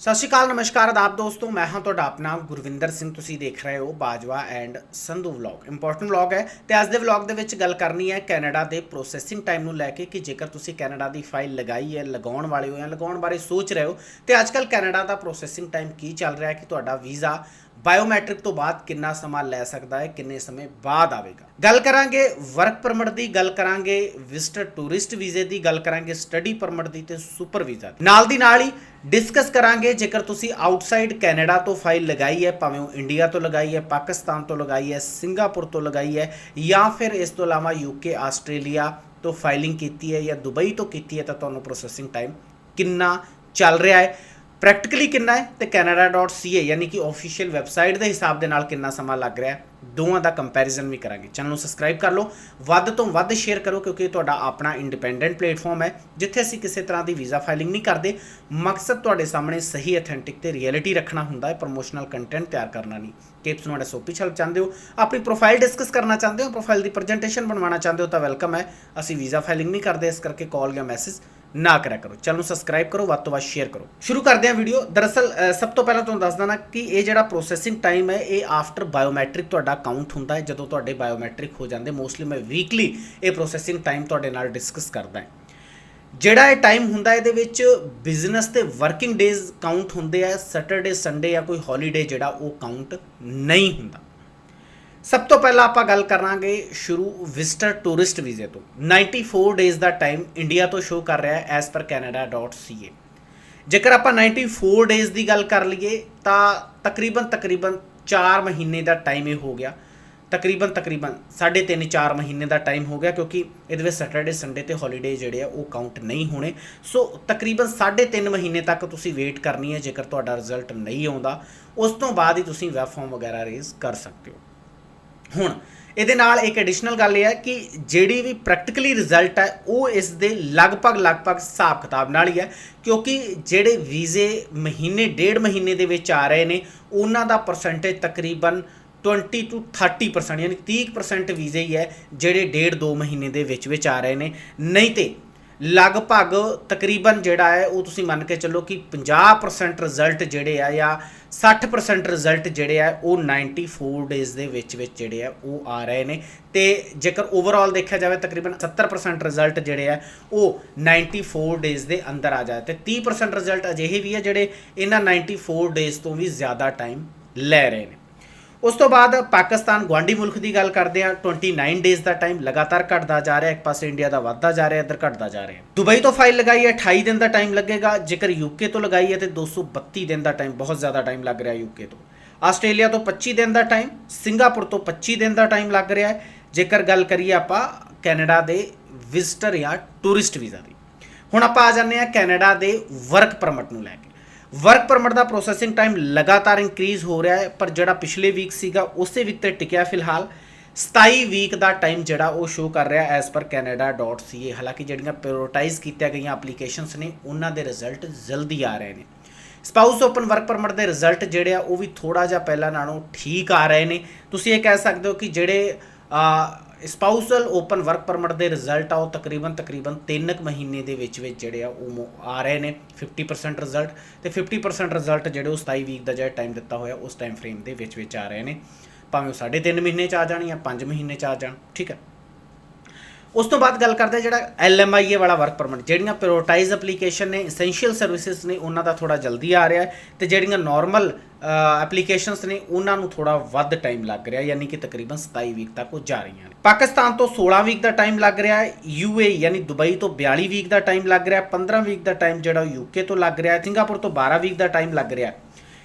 ਸਤਿ ਸ਼੍ਰੀ ਅਕਾਲ, ਨਮਸਕਾਰ ਆਦਾਬ ਦੋਸਤੋ, ਮੈਂ ਹਾਂ ਤੁਹਾਡਾ ਆਪਣਾ ਗੁਰਵਿੰਦਰ ਸਿੰਘ। ਤੁਸੀਂ ਦੇਖ ਰਹੇ ਹੋ Bajwa and Sandhu vlog. Important vlog ਹੈ ਤੇ ਅੱਜ ਦੇ ਵਲੌਗ ਦੇ ਵਿੱਚ ਗੱਲ ਕਰਨੀ ਹੈ ਕੈਨੇਡਾ ਦੇ ਪ੍ਰੋਸੈਸਿੰਗ ਟਾਈਮ ਨੂੰ ਲੈ ਕੇ ਕਿ ਜੇਕਰ ਤੁਸੀਂ ਕੈਨੇਡਾ ਦੀ ਫਾਈਲ ਲਗਾਈ ਹੈ, ਲਗਾਉਣ ਵਾਲੇ ਹੋ ਜਾਂ ਲਗਾਉਣ ਬਾਰੇ ਸੋਚ ਰਹੇ ਹੋ, ਤੇ ਅੱਜਕੱਲ ਕੈਨੇਡਾ ਦਾ ਪ੍ਰੋਸੈਸਿੰਗ ਟਾਈਮ ਕੀ ਚੱਲ ਰਿਹਾ ਹੈ ਕਿ ਤੁਹਾਡਾ ਵੀਜ਼ਾ ਬਾਇਓਮੈਟ੍ਰਿਕ ਤੋਂ ਬਾਅਦ ਕਿੰਨਾ ਸਮਾਂ ਲੈ ਸਕਦਾ ਹੈ, ਕਿੰਨੇ ਸਮੇਂ ਬਾਅਦ ਆਵੇਗਾ। ਗੱਲ ਕਰਾਂਗੇ ਵਰਕ ਪਰਮਿਟ ਦੀ, ਗੱਲ ਕਰਾਂਗੇ ਵਿਜ਼ਟਰ ਟੂਰਿਸਟ ਵੀਜ਼ੇ ਦੀ, ਗੱਲ ਕਰਾਂਗੇ ਸਟੱਡੀ ਪਰਮਿਟ ਦੀ ਤੇ ਸੁਪਰ ਵੀਜ਼ਾ ਦੀ। ਨਾਲ ਦੀ ਨਾਲ ਹੀ ਡਿਸਕਸ ਕਰਾਂਗੇ, ਜੇਕਰ ਤੁਸੀਂ ਆਊਟਸਾਈਡ ਕੈਨੇਡਾ ਤੋਂ ਫਾਈਲ ਲਗਾਈ ਹੈ, ਭਾਵੇਂ ਉਹ ਇੰਡੀਆ ਤੋਂ ਲਗਾਈ ਹੈ, ਪਾਕਿਸਤਾਨ ਤੋਂ ਲਗਾਈ ਹੈ, ਸਿੰਗਾਪੁਰ ਤੋਂ ਲਗਾਈ ਹੈ, ਜਾਂ ਫਿਰ ਇਸ ਤੋਂ ਇਲਾਵਾ ਯੂਕੇ ਆਸਟ੍ਰੇਲੀਆ ਤੋਂ ਫਾਈਲਿੰਗ ਕੀਤੀ ਹੈ ਜਾਂ ਦੁਬਈ ਤੋਂ ਕੀਤੀ ਹੈ, ਤਾਂ ਤੁਹਾਨੂੰ ਪ੍ਰੋਸੈਸਿੰਗ ਟਾਈਮ ਕਿੰਨਾ ਚੱਲ ਰਿਹਾ ਹੈ। ਪ੍ਰੈਕਟੀਕਲੀ ਕਿੰਨਾ ਹੈ? ਤੇ canada.ca ਯਾਨੀ ਕਿ ਆਫੀਸ਼ੀਅਲ ਵੈਬਸਾਈਟ ਦੇ ਹਿਸਾਬ ਦੇ ਨਾਲ ਕਿੰਨਾ ਸਮਾਂ ਲੱਗ ਰਿਹਾ ਹੈ? ਦੋਵਾਂ ਦਾ ਕੰਪੈਰੀਜ਼ਨ ਵੀ ਕਰਾਂਗੇ। ਚੈਨਲ ਨੂੰ ਸਬਸਕ੍ਰਾਈਬ ਕਰ ਲਓ। ਵੱਧ ਤੋਂ ਵੱਧ ਸ਼ੇਅਰ ਕਰੋ, ਕਿਉਂਕਿ ਇਹ ਤੁਹਾਡਾ ਆਪਣਾ ਇੰਡੀਪੈਂਡੈਂਟ ਪਲੇਟਫਾਰਮ ਹੈ, ਜਿੱਥੇ ਅਸੀਂ ਕਿਸੇ ਤਰ੍ਹਾਂ ਦੀ ਵੀਜ਼ਾ ਫਾਈਲਿੰਗ ਨਹੀਂ ਕਰਦੇ। ਮਕਸਦ ਤੁਹਾਡੇ ਸਾਹਮਣੇ ਸਹੀ ਅਥੈਂਟਿਕ ਤੇ ਰਿਐਲਿਟੀ ਰੱਖਣਾ ਹੁੰਦਾ ਹੈ ਪ੍ਰੋਮੋਸ਼ਨਲ ਕੰਟੈਂਟ ਤਿਆਰ ਕਰਨਾ ਨਹੀਂ। ਟਿਪਸ ਨੂੰ ਐਸਓਪੀ ਛਲ ਚਾਹੁੰਦੇ ਹੋ ਆਪਣੀ ਪ੍ਰੋਫਾਈਲ ਡਿਸਕਸ ਕਰਨਾ ਚਾਹੁੰਦੇ ਹੋ ਪ੍ਰੋਫਾਈਲ ਦੀ ਪ੍ਰੈਜੈਂਟੇਸ਼ਨ ਬਣਵਾਉਣਾ ਚਾਹੁੰਦੇ ਹੋ, ਤਾਂ ਵੈਲਕਮ ਹੈ। ਅਸੀਂ ਵੀਜ਼ਾ ਫਾਈਲਿੰਗ ਨਹੀਂ ਕਰਦੇ, ਇਸ ਕਰਕੇ ਕਾਲ ਜਾਂ ਮੈਸੇਜ ਨਾ ਕਰਿਆ ਕਰੋ। ਚੈਨਲ ਨੂੰ ਸਬਸਕ੍ਰਾਈਬ ਕਰੋ, ਵੱਧ ਤੋਂ ਵੱਧ ਸ਼ੇਅਰ ਕਰੋ। ਸ਼ੁਰੂ ਕਰਦੇ ਹਾਂ ਵੀਡੀਓ ਦਰਅਸਲ ਸਭ ਤੋਂ ਪਹਿਲਾਂ ਤੁਹਾਨੂੰ ਦੱਸ ਦਣਾ ਕਿ ਇਹ ਜਿਹੜਾ ਪ੍ਰੋਸੈਸਿੰਗ ਟਾਈਮ ਹੈ, ਇਹ ਆਫਟਰ ਬਾਇਓਮੈਟ੍ਰਿਕ ਤੁਹਾਡਾ ਕਾਊਂਟ ਹੁੰਦਾ ਹੈ, ਜਦੋਂ ਤੁਹਾਡੇ ਬਾਇਓਮੈਟ੍ਰਿਕ ਹੋ ਜਾਂਦੇ। ਮੋਸਟਲੀ ਮੈਂ ਵੀਕਲੀ ਇਹ ਪ੍ਰੋਸੈਸਿੰਗ ਟਾਈਮ ਤੁਹਾਡੇ ਨਾਲ ਡਿਸਕਸ ਕਰਦਾ ਹਾਂ। ਜਿਹੜਾ ਇਹ ਟਾਈਮ ਹੁੰਦਾ, ਇਹਦੇ ਵਿੱਚ ਬਿਜ਼ਨਸ ਤੇ ਵਰਕਿੰਗ ਡੇਜ਼ ਕਾਊਂਟ ਹੁੰਦੇ ਆ ਸੈਟਰਡੇ ਸੰਡੇ ਜਾਂ ਕੋਈ ਹੌਲੀਡੇ ਜਿਹੜਾ ਉਹ ਕਾਊਂਟ ਨਹੀਂ ਹੁੰਦਾ। ਸਭ ਤੋਂ ਪਹਿਲਾਂ ਆਪਾਂ ਗੱਲ ਕਰਾਂਗੇ ਸ਼ੁਰੂ ਵਿਜ਼ਟਰ ਟੂਰਿਸਟ ਵੀਜ਼ੇ ਤੋਂ। 94 ਡੇਜ਼ ਦਾ ਟਾਈਮ ਇੰਡੀਆ ਤੋਂ ਸ਼ੋ ਕਰ ਰਿਹਾ ਹੈ ਐਸ ਪਰ canada.ca ਜੇਕਰ ਆਪਾਂ 94 ਡੇਜ਼ ਦੀ ਗੱਲ ਕਰ ਲਈਏ, ਤਾਂ ਤਕਰੀਬਨ ਤਕਰੀਬਨ 4 ਮਹੀਨੇ ਦਾ ਟਾਈਮ ਇਹ ਹੋ ਗਿਆ। ਤਕਰੀਬਨ ਤਕਰੀਬਨ 3.5 4 ਮਹੀਨੇ ਦਾ ਟਾਈਮ ਹੋ ਗਿਆ, ਕਿਉਂਕਿ ਇਹਦੇ ਵਿੱਚ ਸੈਟਰਡੇ ਸੰਡੇ ਤੇ ਹੌਲੀਡੇ ਜਿਹੜੇ ਆ, ਉਹ ਕਾਊਂਟ ਨਹੀਂ ਹੋਣੇ। ਸੋ ਤਕਰੀਬਨ 3.5 ਮਹੀਨੇ ਤੱਕ ਤੁਸੀਂ ਵੇਟ ਕਰਨੀ ਹੈ, ਜੇਕਰ ਤੁਹਾਡਾ ਰਿਜ਼ਲਟ ਨਹੀਂ ਆਉਂਦਾ, ਉਸ ਤੋਂ ਬਾਅਦ ਹੀ ਤੁਸੀਂ ਵੈਬ ਫਾਰਮ ਵਗੈਰਾ ਰੇਜ਼ ਕਰ ਸਕਦੇ ਹੋ। ਹੁਣ, ਇਹਦੇ ਨਾਲ ਇੱਕ ਐਡੀਸ਼ਨਲ ਗੱਲ ਇਹ ਹੈ ਕਿ ਜਿਹੜੀ ਵੀ ਪ੍ਰੈਕਟੀਕਲੀ ਰਿਜ਼ਲਟ ਹੈ, ਉਹ ਇਸ ਦੇ ਲਗਭਗ ਲਗਭਗ ਹਿਸਾਬ ਕਿਤਾਬ ਨਾਲ ਹੀ ਹੈ, ਕਿਉਂਕਿ ਜਿਹੜੇ ਵੀਜ਼ੇ ਮਹੀਨੇ, ਡੇਢ ਮਹੀਨੇ ਦੇ ਵਿੱਚ ਆ ਰਹੇ ਨੇ, ਉਹਨਾਂ ਦਾ ਪਰਸੈਂਟੇਜ ਤਕਰੀਬਨ 20 ਤੋਂ 30% ਯਾਨੀ 30% ਵੀਜ਼ੇ ਹੀ ਹੈ, ਜਿਹੜੇ ਡੇਢ ਦੋ ਮਹੀਨੇ ਦੇ ਵਿੱਚ ਵਿੱਚ ਆ ਰਹੇ ਨੇ। ਨਹੀਂ ਤੇ ਲਗਭਗ ਤਕਰੀਬਨ ਜਿਹੜਾ ਹੈ, ਉਹ ਤੁਸੀਂ ਮੰਨ ਕੇ ਚੱਲੋ ਕਿ 50% ਰਿਜ਼ਲਟ ਜਿਹੜੇ ਆ ਜਾਂ 60% ਰਿਜ਼ਲਟ ਜਿਹੜੇ ਆ, ਉਹ 94 ਡੇਜ਼ ਦੇ ਵਿੱਚ ਵਿੱਚ ਜਿਹੜੇ ਆ, ਉਹ ਆ ਰਹੇ ਨੇ। ਤੇ ਜੇਕਰ ਓਵਰਆਲ ਦੇਖਿਆ ਜਾਵੇ, ਤਕਰੀਬਨ 70% ਰਿਜ਼ਲਟ ਜਿਹੜੇ ਆ, ਉਹ 94 ਡੇਜ਼ ਦੇ ਅੰਦਰ ਆ ਜਾਏ। ਤੇ 30% ਰਿਜ਼ਲਟ ਅਜਿਹੇ ਵੀ ਆ ਜਿਹੜੇ ਇਹਨਾਂ 94 ਡੇਜ਼ ਤੋਂ ਵੀ ਜ਼ਿਆਦਾ ਟਾਈਮ ਲੈ ਰਹੇ ਨੇ। ਉਸ ਤੋਂ ਬਾਅਦ ਪਾਕਿਸਤਾਨ ਗਵਾਂਡੀ ਮੁਲਕ ਦੀ ਗੱਲ ਕਰਦੇ ਆ 29 ਡੇਜ਼ ਦਾ ਟਾਈਮ ਲਗਾਤਾਰ ਘਟਦਾ ਜਾ ਰਿਹਾ, ਇੱਕ ਪਾਸੇ ਇੰਡੀਆ ਦਾ ਵੱਧਦਾ ਜਾ ਰਿਹਾ, ਇੱਧਰ ਘਟਦਾ ਜਾ ਰਿਹਾ। ਦੁਬਈ ਤੋਂ ਫਾਈਲ ਲਗਾਈ ਹੈ 28 ਦਿਨ ਦਾ ਟਾਈਮ ਲੱਗੇਗਾ, ਜੇਕਰ ਯੂਕੇ ਤੋਂ ਲਗਾਈ ਹੈ ਤੇ 232 ਦਿਨ ਦਾ ਟਾਈਮ ਬਹੁਤ ਜ਼ਿਆਦਾ ਟਾਈਮ ਲੱਗ ਰਿਹਾ ਯੂਕੇ ਤੋਂ। ਆਸਟ੍ਰੇਲੀਆ ਤੋਂ 25 ਦਿਨ ਦਾ ਟਾਈਮ ਸਿੰਗਾਪੁਰ ਤੋਂ 25 ਦਿਨ ਦਾ ਟਾਈਮ ਲੱਗ ਰਿਹਾ ਹੈ। ਜੇਕਰ ਗੱਲ ਕਰੀਏ ਆਪਾਂ ਕੈਨੇਡਾ ਦੇ ਵਿਜ਼ਟਰ ਜਾਂ ਟੂਰਿਸਟ ਵੀਜ਼ਾ ਦੀ। ਹੁਣ ਆਪਾਂ ਆ ਜਾਂਦੇ ਆ ਕੈਨੇਡਾ ਦੇ ਵਰਕ ਪਰਮਿਟ ਨੂੰ ਲੈ ਕੇ। ਵਰਕ ਪਰਮਿਟ ਦਾ ਪ੍ਰੋਸੈਸਿੰਗ ਟਾਈਮ ਲਗਾਤਾਰ ਇਨਕਰੀਜ਼ ਹੋ ਰਿਹਾ ਹੈ, ਪਰ ਜਿਹੜਾ ਪਿਛਲੇ ਵੀਕ ਸੀਗਾ, ਉਸੇ ਵੀਕ ਤੇ ਟਿਕਿਆ ਫਿਲਹਾਲ। 27 ਵੀਕ ਦਾ ਟਾਈਮ ਜਿਹੜਾ ਉਹ ਸ਼ੋ ਕਰ ਰਿਹਾ ਐਸ ਪਰ canada.ca ਹਾਲਾਂਕਿ ਜਿਹੜੀਆਂ ਪ੍ਰਾਇੋਰਟਾਈਜ਼ ਕੀਤੀਆਂ ਗਈਆਂ ਐਪਲੀਕੇਸ਼ਨਸ ਨੇ, ਉਹਨਾਂ ਦੇ ਰਿਜ਼ਲਟ ਜਲਦੀ ਆ ਰਹੇ ਨੇ। ਸਪਾਊਸ ਓਪਨ ਵਰਕ ਪਰਮਿਟ ਦੇ ਰਿਜ਼ਲਟ ਜਿਹੜੇ ਆ, ਉਹ ਵੀ ਥੋੜਾ ਜਿਹਾ ਪਹਿਲਾਂ ਨਾਲੋਂ ਠੀਕ ਆ ਰਹੇ ਨੇ। ਤੁਸੀਂ ਇਹ ਕਹਿ ਸਕਦੇ ਹੋ ਕਿ ਜਿਹੜੇ ਸਪਾਊਸਲ ਓਪਨ ਵਰਕ ਪਰਮਿਟ ਦੇ ਰਿਜ਼ਲਟ ਆ ਉਹ ਤਕਰੀਬਨ ਤਕਰੀਬਨ 3 ਕੁ ਮਹੀਨੇ ਦੇ ਵਿੱਚ ਵਿੱਚ ਜਿਹੜੇ ਆ ਉਹ ਮੋ- ਆ ਰਹੇ ਨੇ। 50% ਰਿਜ਼ਲਟ ਤੇ 50% ਰਿਜ਼ਲਟ ਜਿਹੜੇ ਉਹ 27 ਵੀਕ ਦਾ ਜਿਹੜਾ ਟਾਈਮ ਦਿੱਤਾ ਹੋਇਆ, ਉਸ ਟਾਈਮ ਫਰੇਮ ਦੇ ਵਿੱਚ ਵਿੱਚ ਆ ਰਹੇ ਨੇ। ਭਾਵੇਂ ਉਹ 3.5 ਮਹੀਨੇ ਚ ਆ ਜਾਣ ਜਾਂ 5 ਮਹੀਨੇ ਚ ਆ ਜਾਣ, ਠੀਕ ਹੈ। ਉਸ ਤੋਂ ਬਾਅਦ ਗੱਲ ਕਰਦੇ ਹਾਂ ਜਿਹੜਾ LMIA ਵਾਲਾ ਵਰਕ ਪਰਮਿਟ ਜਿਹੜੀਆਂ ਪ੍ਰਾਇੋਰਟਾਈਜ਼ ਐਪਲੀਕੇਸ਼ਨ ਨੇ ਐਸੈਂਸ਼ੀਅਲ ਸਰਵਿਸਿਜ਼ ਨੇ, ਉਹਨਾਂ ਦਾ ਥੋੜਾ ਜਲਦੀ ਆ ਰਿਹਾ ਹੈ ਤੇ ਜਿਹੜੀਆਂ ਨਾਰਮਲ ਐਪਲੀਕੇਸ਼ਨਸ ਨੇ, ਉਹਨਾਂ ਨੂੰ ਥੋੜਾ ਵੱਧ ਟਾਈਮ ਲੱਗ ਰਿਹਾ, ਯਾਨੀ ਕਿ ਤਕਰੀਬਨ 27 ਵੀਕ ਤੱਕ ਉਹ ਜਾ ਰਹੀਆਂ ਨੇ। ਪਾਕਿਸਤਾਨ ਤੋਂ 16 ਵੀਕ ਦਾ ਟਾਈਮ ਲੱਗ ਰਿਹਾ ਹੈ UAE ਯਾਨੀ ਦੁਬਈ ਤੋਂ 42 ਵੀਕ ਦਾ ਟਾਈਮ ਲੱਗ ਰਿਹਾ 15 ਵੀਕ ਦਾ ਟਾਈਮ ਜਿਹੜਾ ਯੂਕੇ ਤੋਂ ਲੱਗ ਰਿਹਾ ਸਿੰਗਾਪੁਰ ਤੋਂ 12 ਵੀਕ ਦਾ ਟਾਈਮ ਲੱਗ ਰਿਹਾ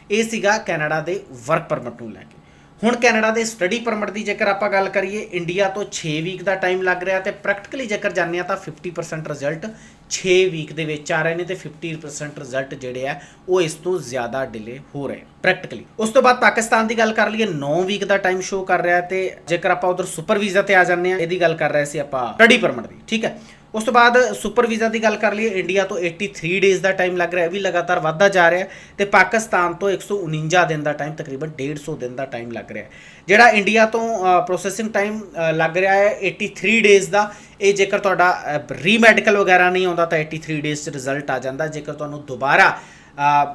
ਇਹ ਸੀਗਾ ਕੈਨੇਡਾ ਦੇ ਵਰਕ ਪਰਮਿਟ ਨੂੰ ਲੈ ਕੇ। ਹੁਣ ਕੈਨੇਡਾ ਦੇ ਸਟੱਡੀ ਪਰਮਿਟ ਦੀ ਜੇਕਰ ਆਪਾਂ ਗੱਲ ਕਰੀਏ, ਇੰਡੀਆ ਤੋਂ 6 ਵੀਕ ਦਾ ਟਾਈਮ ਲੱਗ ਰਿਹਾ ਤੇ ਪ੍ਰੈਕਟੀਕਲੀ ਜੇਕਰ ਜਾਣਿਆ ਤਾਂ 50% ਰਿਜ਼ਲਟ 6 ਵੀਕ ਦੇ ਵਿੱਚ ਆ ਰਹੇ ਨੇ ਤੇ 50% ਰਿਜ਼ਲਟ ਜਿਹੜੇ ਆ, ਉਹ ਇਸ ਤੋਂ ਜ਼ਿਆਦਾ ਡਿਲੇ ਹੋ ਰਹੇ ਪ੍ਰੈਕਟੀਕਲੀ ਉਸ ਤੋਂ ਬਾਅਦ ਪਾਕਿਸਤਾਨ ਦੀ ਗੱਲ ਕਰ ਲਈਏ 9 ਵੀਕ ਦਾ ਟਾਈਮ ਸ਼ੋ ਕਰ ਰਿਹਾ ਤੇ ਜੇਕਰ ਆਪਾਂ ਉਧਰ ਸੁਪਰ ਵੀਜ਼ਾ ਤੇ ਆ ਜਾਂਦੇ ਆ, ਇਹਦੀ ਗੱਲ ਕਰ ਰਹੇ ਸੀ ਆਪਾਂ ਸਟੱਡੀ ਪਰਮਿਟ ਦੀ, ਠੀਕ ਹੈ? ਉਸ ਤੋਂ ਬਾਅਦ ਸੁਪਰ ਵੀਜ਼ਾ ਦੀ ਗੱਲ ਕਰ ਲਈਏ, ਇੰਡੀਆ ਤੋਂ 83 ਡੇਜ਼ ਦਾ ਟਾਈਮ ਲੱਗ ਰਿਹਾ, ਇਹ ਵੀ ਲਗਾਤਾਰ ਵੱਧਦਾ ਜਾ ਰਿਹਾ ਹੈ ਤੇ ਪਾਕਿਸਤਾਨ ਤੋਂ 149 ਦਿਨ ਦਾ ਟਾਈਮ ਤਕਰੀਬਨ 150 ਦਿਨ ਦਾ ਟਾਈਮ ਲੱਗ ਰਿਹਾ ਜਿਹੜਾ ਇੰਡੀਆ ਤੋਂ ਪ੍ਰੋਸੈਸਿੰਗ ਟਾਈਮ ਲੱਗ ਰਿਹਾ ਹੈ 83 ਡੇਜ਼ ਦਾ, ਇਹ ਜੇਕਰ ਤੁਹਾਡਾ ਰੀਮੈਡੀਕਲ ਵਗੈਰਾ ਨਹੀਂ ਆਉਂਦਾ ਤਾਂ 83 ਡੇਜ਼ ਚ ਰਿਜ਼ਲਟ ਆ ਜਾਂਦਾ ਜੇਕਰ ਤੁਹਾਨੂੰ ਦੁਬਾਰਾ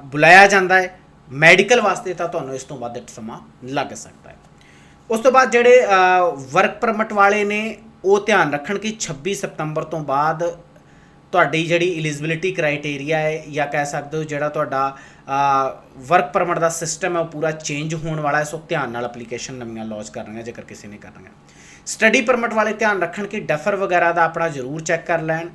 ਬੁਲਾਇਆ ਜਾਂਦਾ ਹੈ ਮੈਡੀਕਲ ਵਾਸਤੇ ਤਾਂ ਤੁਹਾਨੂੰ ਇਸ ਤੋਂ ਵੱਧ ਸਮਾਂ ਲੱਗ ਸਕਦਾ ਹੈ। ਉਸ ਤੋਂ ਬਾਅਦ ਜਿਹੜੇ ਵਰਕ ਪਰਮਿਟ ਵਾਲੇ ਨੇ ਉਹ ਧਿਆਨ ਰੱਖਣ ਕਿ 26 ਸਤੰਬਰ ਤੋਂ ਬਾਅਦ ਤੁਹਾਡੀ ਜਿਹੜੀ ਐਲੀਜੀਬਿਲਿਟੀ ਕ੍ਰਾਈਟੇਰੀਆ ਹੈ ਜਾਂ ਕਹਿ ਸਕਦੇ ਹੋ ਜਿਹੜਾ ਤੁਹਾਡਾ ਵਰਕ ਪਰਮਿਟ ਦਾ ਸਿਸਟਮ ਹੈ ਉਹ ਪੂਰਾ ਚੇਂਜ ਹੋਣ ਵਾਲਾ ਹੈ, ਸੋ ਧਿਆਨ ਨਾਲ ਐਪਲੀਕੇਸ਼ਨ ਨਵੀਆਂ ਲਾਂਚ ਕਰਨੀਆਂ ਜੇਕਰ ਕਿਸੇ ਨੇ ਕਰਨੀਆਂ ਸਟੱਡੀ ਪਰਮਿਟ ਵਾਲੇ ਧਿਆਨ ਰੱਖਣ ਕਿ ਡੈਫਰ ਵਗੈਰਾ ਦਾ ਆਪਣਾ ਜ਼ਰੂਰ ਚੈੱਕ ਕਰ ਲੈਣ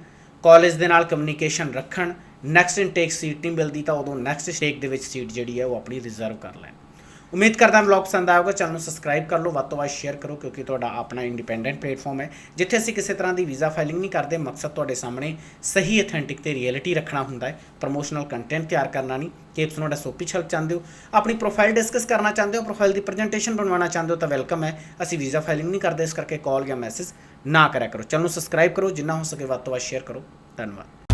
ਕਾਲਜ ਦੇ ਨਾਲ ਕਮਿਊਨੀਕੇਸ਼ਨ ਰੱਖਣ ਨੈਕਸਟ ਇਨਟੇਕ ਸੀਟ ਨਹੀਂ ਮਿਲਦੀ ਤਾਂ ਉਦੋਂ ਨੈਕਸਟ ਸਟੇਕ ਦੇ ਵਿੱਚ ਸੀਟ ਜਿਹੜੀ ਹੈ ਉਹ ਆਪਣੀ ਰਿਜ਼ਰਵ ਕਰ ਲੈਣ। ਉਮੀਦ ਕਰਦਾ ਹਾਂ ਵਲੌਗ ਪਸੰਦ ਆਏਗਾ ਚੈਨਲ ਨੂੰ ਸਬਸਕ੍ਰਾਈਬ ਕਰ ਲਓ ਵੱਧ ਤੋਂ ਵੱਧ ਸ਼ੇਅਰ ਕਰੋ ਕਿਉਂਕਿ ਤੁਹਾਡਾ ਆਪਣਾ ਇੰਡੀਪੈਂਡੈਂਟ ਪਲੇਟਫਾਰਮ ਹੈ ਜਿੱਥੇ ਅਸੀਂ ਕਿਸੇ ਤਰ੍ਹਾਂ ਦੀ ਵੀਜ਼ਾ ਫਾਈਲਿੰਗ ਨਹੀਂ ਕਰਦੇ ਮਕਸਦ ਤੁਹਾਡੇ ਸਾਹਮਣੇ ਸਹੀ ਅਥੈਂਟਿਕ ਤੇ ਰਿਐਲਿਟੀ ਰੱਖਣਾ ਹੁੰਦਾ ਹੈ ਪ੍ਰੋਮੋਸ਼ਨਲ ਕੰਟੈਂਟ ਤਿਆਰ ਕਰਨਾ ਨਹੀਂ ਕਿ ਤੁਸੀਂ ਤੁਹਾਡਾ ਸੋਪੀ ਛਲਕ ਚਾਹੁੰਦੇ ਹੋ ਆਪਣੀ ਪ੍ਰੋਫਾਈਲ ਡਿਸਕਸ ਕਰਨਾ ਚਾਹੁੰਦੇ ਹੋ ਪ੍ਰੋਫਾਈਲ ਦੀ ਪ੍ਰੈਜੈਂਟੇਸ਼ਨ ਬਣਵਾਉਣਾ ਚਾਹੁੰਦੇ ਹੋ ਤਾਂ ਵੈਲਕਮ ਹੈ ਅਸੀਂ ਵੀਜ਼ਾ ਫਾਈਲਿੰਗ ਨਹੀਂ ਕਰਦੇ ਇਸ ਕਰਕੇ ਕਾਲ ਜਾਂ ਮੈਸੇਜ ਨਾ ਕਰਿਆ ਕਰੋ ਚੈਨਲ ਨੂੰ ਸਬਸਕ੍ਰਾਈਬ ਕਰੋ ਜਿੰਨਾ ਹੋ ਸਕੇ ਵੱਧ ਤੋਂ ਵੱਧ ਸ਼ੇਅਰ ਕਰੋ ਧੰਨਵਾਦ